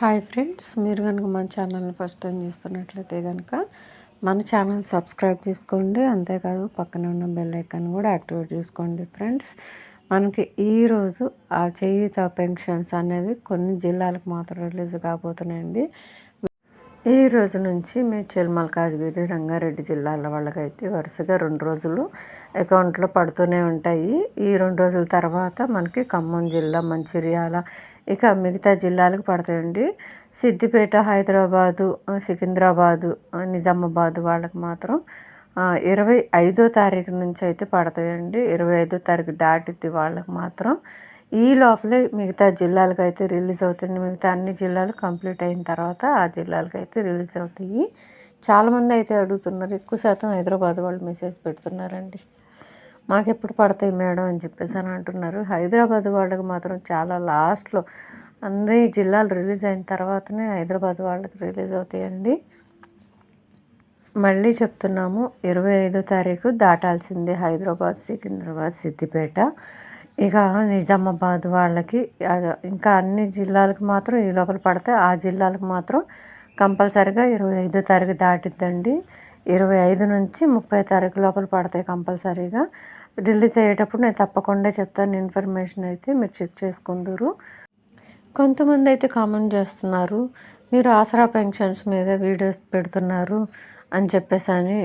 Hi friends మీరు కనుక మన ఛానల్ని ఫస్ట్ టైం చూస్తున్నట్లయితే కనుక మన ఛానల్ సబ్స్క్రైబ్ చేసుకోండి. అంతేకాదు పక్కన ఉన్న బెల్ ఐకాన్ కూడా యాక్టివేట్ చేసుకోండి ఫ్రెండ్స్. మనకి ఈరోజు ఆ చేయూత పెన్షన్స్ అనేవి కొన్ని జిల్లాలకు మాత్రం రిలీజ్ కాబోతున్నాయండి. ఈ రోజు నుంచి మేడ్చల్ మల్కాజ్గిరి రంగారెడ్డి జిల్లాల వాళ్ళకైతే వరుసగా రెండు రోజులు అకౌంట్లో పడుతూనే ఉంటాయి. ఈ రెండు రోజుల తర్వాత మనకి ఖమ్మం జిల్లా మంచిర్యాల ఇక మిగతా జిల్లాలకు పడతాయండి. సిద్దిపేట హైదరాబాదు సికింద్రాబాదు నిజామాబాదు వాళ్ళకి మాత్రం ఇరవై ఐదో తారీఖు నుంచి అయితే పడతాయండి. ఇరవై ఐదో తారీఖు దాటిద్ది వాళ్ళకి మాత్రం. ఈ లోపలే మిగతా జిల్లాలకు అయితే రిలీజ్ అవుతుంది. మిగతా అన్ని జిల్లాలు కంప్లీట్ అయిన తర్వాత ఆ జిల్లాలకు అయితే రిలీజ్ అవుతాయి. చాలామంది అయితే అడుగుతున్నారు ఎక్కువ శాతం హైదరాబాద్ వాళ్ళు మెసేజ్ పెడుతున్నారండి. మాకు ఎప్పుడు పడతాయి మేడం అని చెప్పేసి అని అంటున్నారు. హైదరాబాద్ వాళ్ళకి మాత్రం చాలా లాస్ట్లో అన్ని జిల్లాలు రిలీజ్ అయిన తర్వాతనే హైదరాబాద్ వాళ్ళకి రిలీజ్ అవుతాయండి. మళ్ళీ చెప్తున్నాము ఇరవై ఐదో తారీఖు దాటాల్సిందే హైదరాబాద్ సికింద్రాబాద్ సిద్దిపేట. ఇక నిజామాబాద్ వాళ్ళకి ఇంకా అన్ని జిల్లాలకు మాత్రం ఈ లోపల పడితే ఆ జిల్లాలకు మాత్రం కంపల్సరిగా ఇరవై ఐదో తారీఖు దాటిద్దండి. ఇరవై ఐదు నుంచి ముప్పై తారీఖు లోపల పడతాయి కంపల్సరీగా. రిలీజ్ అయ్యేటప్పుడు నేను తప్పకుండా చెప్తాను ఇన్ఫర్మేషన్ అయితే మీరు చెక్ చేసుకుందరు. కొంతమంది అయితే కామెంట్ చేస్తున్నారు మీరు ఆసరా పెన్షన్స్ మీద వీడియోస్ పెడుతున్నారు అని చెప్పేసి అని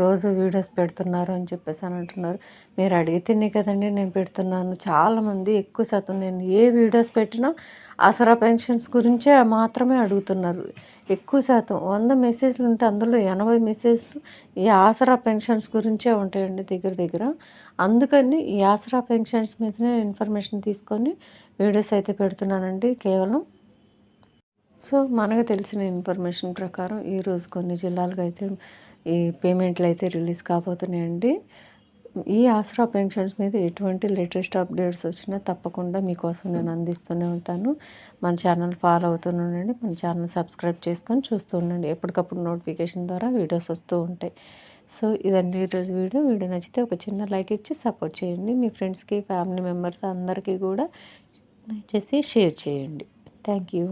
రోజు వీడియోస్ పెడుతున్నారు అని చెప్పేసి అని అంటున్నారు. మీరు అడిగితేనే కదండి నేను పెడుతున్నాను. చాలామంది ఎక్కువ శాతం నేను ఏ వీడియోస్ పెట్టినా ఆసరా పెన్షన్స్ గురించే మాత్రమే అడుగుతున్నారు. ఎక్కువ శాతం వంద మెసేజ్లు ఉంటే అందులో ఎనభై మెసేజ్లు ఈ ఆసరా పెన్షన్స్ గురించే ఉంటాయండి దగ్గర దగ్గర. అందుకని ఈ ఆసరా పెన్షన్స్ మీదనే ఇన్ఫర్మేషన్ తీసుకొని వీడియోస్ అయితే పెడుతున్నానండి. కేవలం సో మనకు తెలిసిన ఇన్ఫర్మేషన్ ప్రకారం ఈరోజు కొన్ని జిల్లాలకు అయితే ఈ పేమెంట్లు అయితే రిలీజ్ కాబోతున్నాయండి. ఈ ఆసరా పెన్షన్స్ మీద ఎటువంటి లేటెస్ట్ అప్డేట్స్ వచ్చినా తప్పకుండా మీకోసం నేను అందిస్తూనే ఉంటాను. మన ఛానల్ ఫాలో అవుతూనే ఉండండి. మన ఛానల్ సబ్స్క్రైబ్ చేసుకొని చూస్తూ ఉండండి. ఎప్పటికప్పుడు నోటిఫికేషన్ ద్వారా వీడియోస్ వస్తూ ఉంటాయి. సో ఇదండి ఈరోజు వీడియో. వీడియో నచ్చితే ఒక చిన్న లైక్ ఇచ్చి సపోర్ట్ చేయండి. మీ ఫ్రెండ్స్కి ఫ్యామిలీ మెంబర్స్ అందరికీ కూడా చేసి షేర్ చేయండి. Thank you.